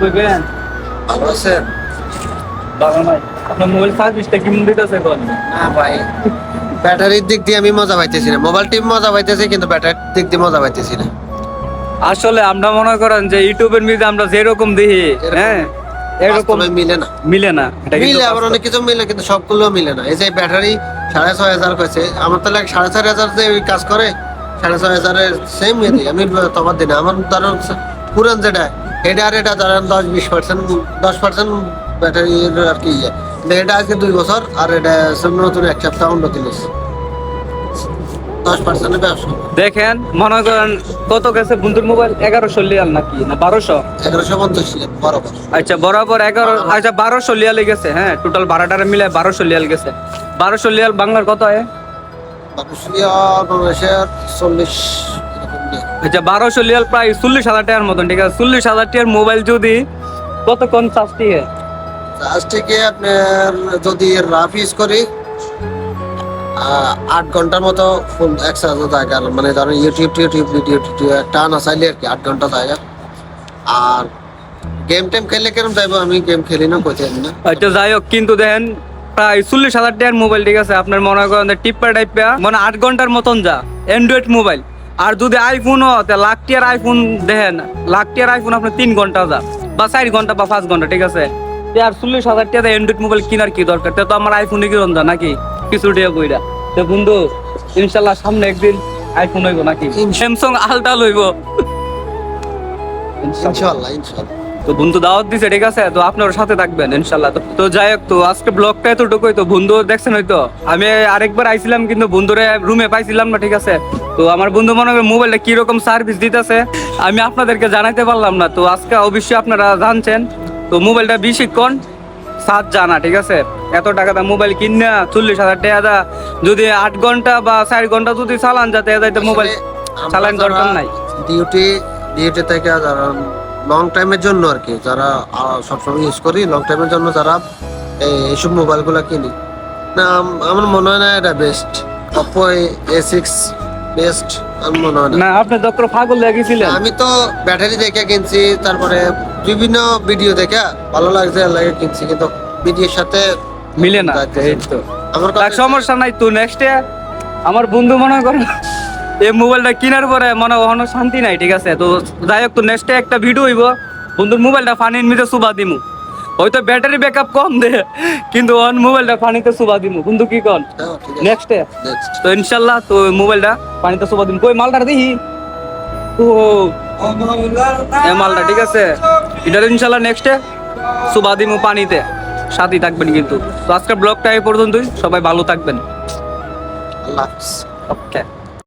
কইবেন ভালো আছেন বাবা নাই আপনার মোবাইল সার্ভিসটা কেমন দিতেছে কোন না ভাই। ব্যাটারির দিক দিয়ে আমি মজা পাইতেছি না। মোবাইল টিম মজা পাইতেছি কিন্তু ব্যাটারির দিক দিয়ে মজা পাইতেছি না। আসলে আমরা মনে করেন যে ইউটিউবের মধ্যে আমরা যেরকম দেখি হ্যাঁ? এরকম মিলে না। মিলে না। মিলে আবার অনেক কিছু মিলে কিন্তু সবগুলো মিলে না। এই যে ব্যাটারি সাড়ে ছয় হাজার কইছে আমার তাহলে সাড়ে ছয় হাজার যে কাজ করে সাড়ে ছয় হাজারের সেম আমি তোমার দিনে আমার ধরো পুরান যেটা এটা আর এটা ধরেন দশ বিশ পার্সেন্ট দশ পার্সেন্ট ব্যাটারির আর কি ইয়ে। এটা আজকে দুই বছর আর এটা নতুন এক সপ্তাহ পার্সেন্টের ব্যবসা। দেখেন মনে করেন কত গেছে? বন্ধুর মোবাইল এগারোশো লিয়াল নাকি? না বারোশো? এগারোশো পঞ্চাশ বরাবর। আচ্ছা বরাবর এগারো আচ্ছা বারোশো লিয়ালে গেছে হ্যাঁ টোটাল ভাড়াটারে মিলে বারোশো লিয়াল গেছে। বারোশো লিয়াল বাংলার কত হয়? বাংলাদেশের চল্লিশ। আচ্ছা বারোশো লিয়াল প্রায় চল্লিশ হাজার টাকার মতন ঠিক আছে? চল্লিশ হাজার টাকার মোবাইল যদি কতক্ষণ চার্জ টিকে আজ থেকে আপনার যদি রাফ ইউজ করি আট ঘণ্টার মতো ফুল মানে ধরেন ইউটিউব টিউটিউব ভিডিও টান আসাইলে আর কি আট ঘণ্টা জায়গা। আর গেম টেম খেললে কেরম যাইবো? আমি গেম খেলি না কোথায় না। আচ্ছা যাই হোক কিন্তু দেখেন প্রায় চল্লিশ হাজার টাকার মোবাইল ঠিক আছে? আপনার মনে করেন টিপ্পা টাইপা মানে আট ঘণ্টার মতন যা অ্যান্ড্রয়েড মোবাইল আর যদি আইফোন লাখ টিয়ার আইফোন দেখেন লাখ টিয়ার আইফোন আপনার তিন ঘণ্টা যা বা চার ঘণ্টা বা পাঁচ ঘণ্টা ঠিক আছে? আর চল্লিশ হাজার টাকা অ্যান্ড্রয়েড মোবাইল কেনার কি দরকার? তে তো আমার আইফোন কি রঞ্জা নাকি? কিছু টিয়া কইরা। তো বন্ধু ইনশাল্লাহ সামনে একদিন আইফোন হইব নাকি? স্যামসাং আলটা লইব। ইনশাল্লাহ ইনশাল্লাহ। তো বন্ধু দাওয়াত দিছে ঠিক আছে? তো আপনার সাথে থাকবেন ইনশাল্লাহ। তো- তো যাই হোক তো আজকে ব্লগটা এতটুকুই। তো বন্ধু দেখছেন হয়তো? আমি আরেকবার আইছিলাম কিন্তু বন্ধুরে রুমে পাইছিলাম না ঠিক আছে? তো আমার বন্ধু মনে করে মোবাইলটা কীরকম সার্ভিস দিতেছে আমি আপনাদেরকে জানাইতে পারলাম না। তো আজকে অবশ্যই আপনারা জানছেন তো মোবাইলটা বেশিক্ষণ সাত জানা ঠিক আছে? এত টাকা দা মোবাইল কিনা চল্লিশ হাজার টাকা দা যদি আট ঘণ্টা বা চার ঘণ্টা যদি চালান যাতে মোবাইল চালান দরকার নাই। ডিউটি ডিউটি থেকে লং টাইমের জন্য আর কি যারা সবসময় ইউজ করি লং টাইমের জন্য যারা এই- এইসব মোবাইলগুলো কিনি। না আমার মনে হয় না এটা best Oppo A six best আমার মনে হয় না। আপনি ডক্টর ফাগল লেগেছিলেন আমি তো ব্যাটারি দেখে কিনছি তারপরে বিভিন্ন ভিডিও দেখে ভালো লাগছে লাগে কিনছি কিন্তু ভিডিওর সাথে মিলে না এই তো। আমার সমস্যা নাই তো নেক্সটে আমার বন্ধু মনে করো এই মোবাইলটা কেনার পরে মনে কখনো শান্তি নাই ঠিক আছে? তো যাই হোক তো নেক্সটে একটা ভিডিও হইব। বন্ধুর মোবাইলটা পানির মধ্যে সুবা দিমু। হয়তো ব্যাটারি ব্যাকআপ কম দে কিন্তু অন মোবাইলটা পানিতে সুবা দিমু। বন্ধু কি কন? হ্যাঁ, নেক্সটে নেক্সট তো ইনশাল্লাহ তো মোবাইলটা পানিতে সুবা দিমু। কই মালটা দেখি? ও এ মালটা ঠিক আছে? এটা ইনশাল্লাহ নেক্সটে সুবা দিমু পানিতে। সাথেই থাকবেন কিন্তু। তো আজকের ব্লগটা এই পর্যন্তই। সবাই ভালো থাকবেন। আল্লাহ ওকে